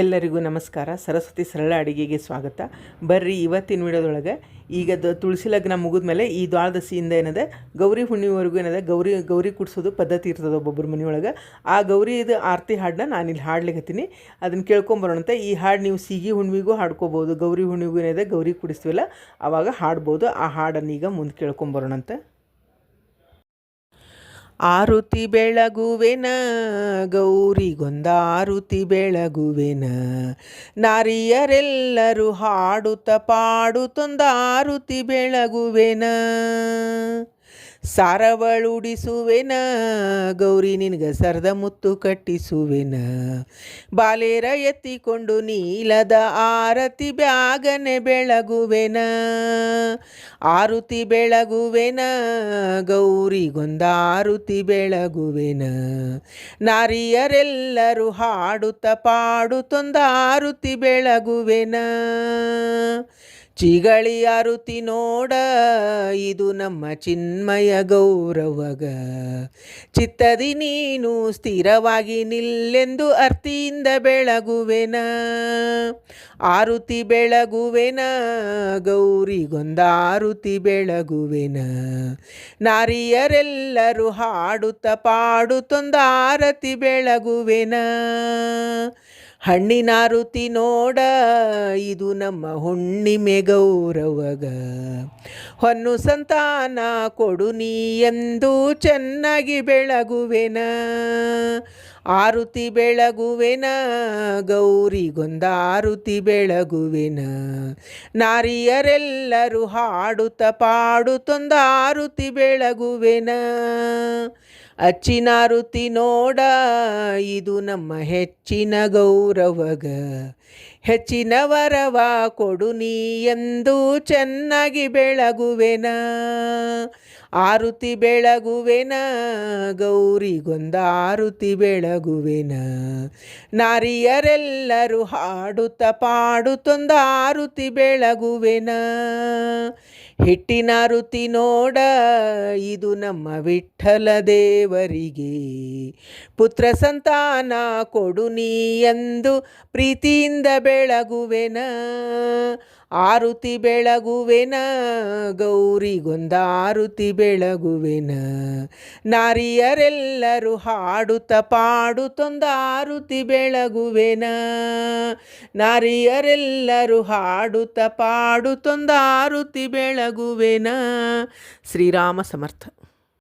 ಎಲ್ಲರಿಗೂ ನಮಸ್ಕಾರ. ಸರಸ್ವತಿ ಸರಳ ಅಡುಗೆಗೆ ಸ್ವಾಗತ. ಬರ್ರಿ ಇವತ್ತಿನ ವಿಡಿಯೋದೊಳಗೆ. ಈಗ ದ ತುಳಸಿ ಲಗ್ನ ಮುಗಿದ್ಮೇಲೆ ಈ ದ್ವಾಳದಸಿಯಿಂದ ಏನಿದೆ? ಗೌರಿ ಹುಣ್ಣಿಮೆವರೆಗೂ ಏನಿದೆ? ಗೌರಿ ಗೌರಿ ಕುಡಿಸೋದು ಪದ್ಧತಿ ಇರ್ತದೆ ಒಬ್ಬೊಬ್ಬರ ಮನೆಯೊಳಗೆ. ಆ ಗೌರಿ ಇದು ಆರತಿ ಹಾಡನ್ನ ನಾನು ಇಲ್ಲಿ ಹತ್ತೀನಿ ಅದನ್ನು ಕೇಳ್ಕೊಂಬರೋಣಂತೆ. ಈ ಹಾಡು ನೀವು ಸೀಗಿ ಹುಣ್ಣಿಮೆಗೂ ಹಾಡ್ಕೋಬೋದು. ಗೌರಿ ಹುಣ್ಣಿಮೆಗೂ ಏನಿದೆ? ಗೌರಿ ಕುಡಿಸ್ತೀವಲ್ಲ ಆವಾಗ ಹಾಡ್ಬೋದು. ಆ ಹಾಡನ್ನು ಈಗ ಮುಂದೆ ಕೇಳ್ಕೊಂಬರೋಣಂತೆ. ಆರುತಿ ಬೆಳಗುವೆನ ಗೌರಿಗೊಂದ ಆರುತಿ ಬೆಳಗುವೆನ. ನಾರಿಯರೆಲ್ಲರೂ ಹಾಡುತ್ತ ಪಾಡುತ್ತೊಂದ ಆರುತಿ ಬೆಳಗುವೆನ. ಸಾರವಳುಡಿಸುವೆನ, ಗೌರಿ ನಿನಗೆ ಸರದ ಮುತ್ತು ಕಟ್ಟಿಸುವೆನ. ಬಾಲೇರ ಎತ್ತಿಕೊಂಡು ನೀಲದ ಆರತಿ ಬ್ಯಾಗನೆ ಬೆಳಗುವೆನ. ಆರುತಿ ಬೆಳಗುವೆನ, ಗೌರಿಗೊಂದ ಆರುತಿ ಬೆಳಗುವೆನ. ನಾರಿಯರೆಲ್ಲರೂ ಹಾಡುತ್ತ ಪಾಡುತ್ತೊಂದ ಆರುತಿ ಬೆಳಗುವೆನ. ಚಿಗಳಿ ಆರುತಿ ನೋಡ, ಇದು ನಮ್ಮ ಚಿನ್ಮಯ ಗೌರವಗ. ಚಿತ್ತದಿ ನೀನು ಸ್ಥಿರವಾಗಿ ನಿಲ್ಲೆಂದು ಅರ್ತಿಯಿಂದ ಬೆಳಗುವೆನ? ಆರುತಿ ಬೆಳಗುವೆನ? ಗೌರಿಗೊಂದ ಆರುತಿ ಬೆಳಗುವೆನ? ನಾರಿಯರೆಲ್ಲರೂ ಹಾಡುತ್ತ ಪಾಡುತ್ತೊಂದ ಆರತಿ ಬೆಳಗುವೆನ ಹಣ್ಣಿನಾರುತಿ ನೋಡ, ಇದು ನಮ್ಮ ಹುಣ್ಣಿಮೆ ಗೌರವಗ. ಹೊನ್ನು ಸಂತಾನ ಕೊಡು ನೀ ಎಂದು ಚೆನ್ನಾಗಿ ಬೆಳಗುವೆನ. ಆರುತಿ ಬೆಳಗುವೆನ, ಗೌರಿಗೊಂದ ಆರುತಿ ಬೆಳಗುವೆನ. ನಾರಿಯರೆಲ್ಲರೂ ಹಾಡುತ್ತ ಪಾಡುತ್ತೊಂದ ಆರುತಿ ಅಚ್ಚಿನಾರುತಿ ನೋಡ ಇದು ನಮ್ಮ ಹೆಚ್ಚಿನ ಗೌರವಗ. ಹೆಚ್ಚಿನ ವರವ ಕೊಡು ನೀ ಎಂದು ಚೆನ್ನಾಗಿ ಬೆಳಗುವೆನ. ಆರುತಿ ಬೆಳಗುವೆನ ಗೌರಿಗೊಂದ ಆರುತಿ ಬೆಳಗುವೆನ. ನಾರಿಯರೆಲ್ಲರೂ ಹಾಡುತ್ತ ಪಾಡುತ್ತೊಂದ ಆರುತಿ ಬೆಳಗುವೆನ. ಹಿಟ್ಟಿನ ರುತಿ ನೋಡ, ಇದು ನಮ್ಮ ವಿಠಲ ದೇವರಿಗೆ. ಪುತ್ರ ಸಂತಾನ ಕೊಡು ನೀ ಎಂದು ಪ್ರೀತಿಯಿಂದ ಬೆಳಗುವೆನ. ಆರುತಿ ಬೆಳಗುವೆನ, ಗೌರಿಗೊಂದ ಆರುತಿ ಬೆಳಗುವೆನ. ನಾರಿಯರೆಲ್ಲರೂ ಹಾಡುತ್ತ ಪಾಡುತ್ತೊಂದ ಆರುತಿ ಬೆಳಗುವೆನ. ನಾರಿಯರೆಲ್ಲರೂ ಹಾಡುತ್ತ ಪಾಡುತ್ತೊಂದ ಆರುತಿ ಬೆಳಗುವೆನ. ಶ್ರೀರಾಮ ಸಮರ್ಥ.